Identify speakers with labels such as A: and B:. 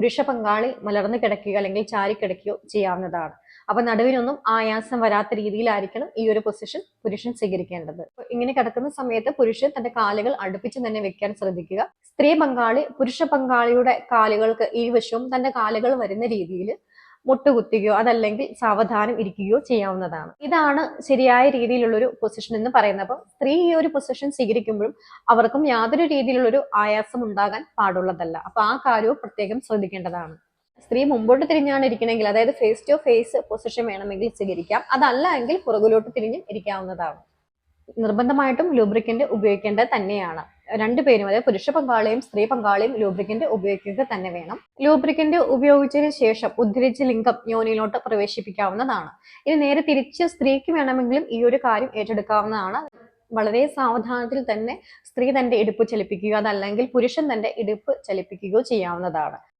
A: പുരുഷ പങ്കാളി മലർന്നു കിടക്കുകയോ അല്ലെങ്കിൽ ചാരി കിടക്കുകയോ ചെയ്യാവുന്നതാണ്. അപ്പൊ നടുവിനൊന്നും ആയാസം വരാത്ത രീതിയിലായിരിക്കണം ഈ ഒരു പൊസിഷൻ പുരുഷൻ സ്വീകരിക്കേണ്ടത്. ഇങ്ങനെ കിടക്കുന്ന സമയത്ത് പുരുഷൻ തന്റെ കാലുകൾ അടുപ്പിച്ച് തന്നെ വെക്കാൻ ശ്രദ്ധിക്കുക. സ്ത്രീ പങ്കാളി പുരുഷ പങ്കാളിയുടെ കാലുകൾക്ക് ഈ വശവും തന്റെ കാലുകൾ വരുന്ന രീതിയിൽ മുട്ടുകുത്തുകയോ അതല്ലെങ്കിൽ സാവധാനം ഇരിക്കുകയോ ചെയ്യാവുന്നതാണ്. ഇതാണ് ശരിയായ രീതിയിലുള്ളൊരു പൊസിഷൻ എന്ന് പറയുന്നത്. അപ്പം സ്ത്രീ ഈ ഒരു പൊസിഷൻ സ്വീകരിക്കുമ്പോഴും അവർക്കും യാതൊരു രീതിയിലുള്ളൊരു ആയാസം ഉണ്ടാകാൻ പാടുള്ളതല്ല. അപ്പൊ ആ കാര്യവും പ്രത്യേകം ശ്രദ്ധിക്കേണ്ടതാണ്. സ്ത്രീ മുമ്പോട്ട് തിരിഞ്ഞാണ് ഇരിക്കണമെങ്കിൽ അതായത് ഫേസ് ടു ഫേസ് പൊസിഷൻ വേണമെങ്കിൽ സ്വീകരിക്കാം. അതല്ല എങ്കിൽ പുറകിലോട്ട് തിരിഞ്ഞും ഇരിക്കാവുന്നതാണ്. നിർബന്ധമായിട്ടും ലൂബ്രിക്കന്റ് ഉപയോഗിക്കേണ്ടത് തന്നെയാണ്. രണ്ടുപേരും അതായത് പുരുഷ പങ്കാളിയും സ്ത്രീ പങ്കാളിയും ലൂബ്രിക്കന്റ് ഉപയോഗിക്കുക തന്നെ വേണം. ലൂബ്രിക്കന്റ് ഉപയോഗിച്ചതിന് ശേഷം ഉദ്ധരിച്ച ലിംഗം യോനിയിലോട്ട് പ്രവേശിപ്പിക്കാവുന്നതാണ്. ഇനി നേരെ തിരിച്ച് സ്ത്രീക്ക് വേണമെങ്കിലും ഈ ഒരു കാര്യം ഏറ്റെടുക്കാവുന്നതാണ്. വളരെ സാവധാനത്തിൽ തന്നെ സ്ത്രീ തന്റെ ഇടുപ്പ് ചലിപ്പിക്കുക അതല്ലെങ്കിൽ പുരുഷൻ തന്റെ ഇടുപ്പ് ചലിപ്പിക്കുകയോ ചെയ്യാവുന്നതാണ്.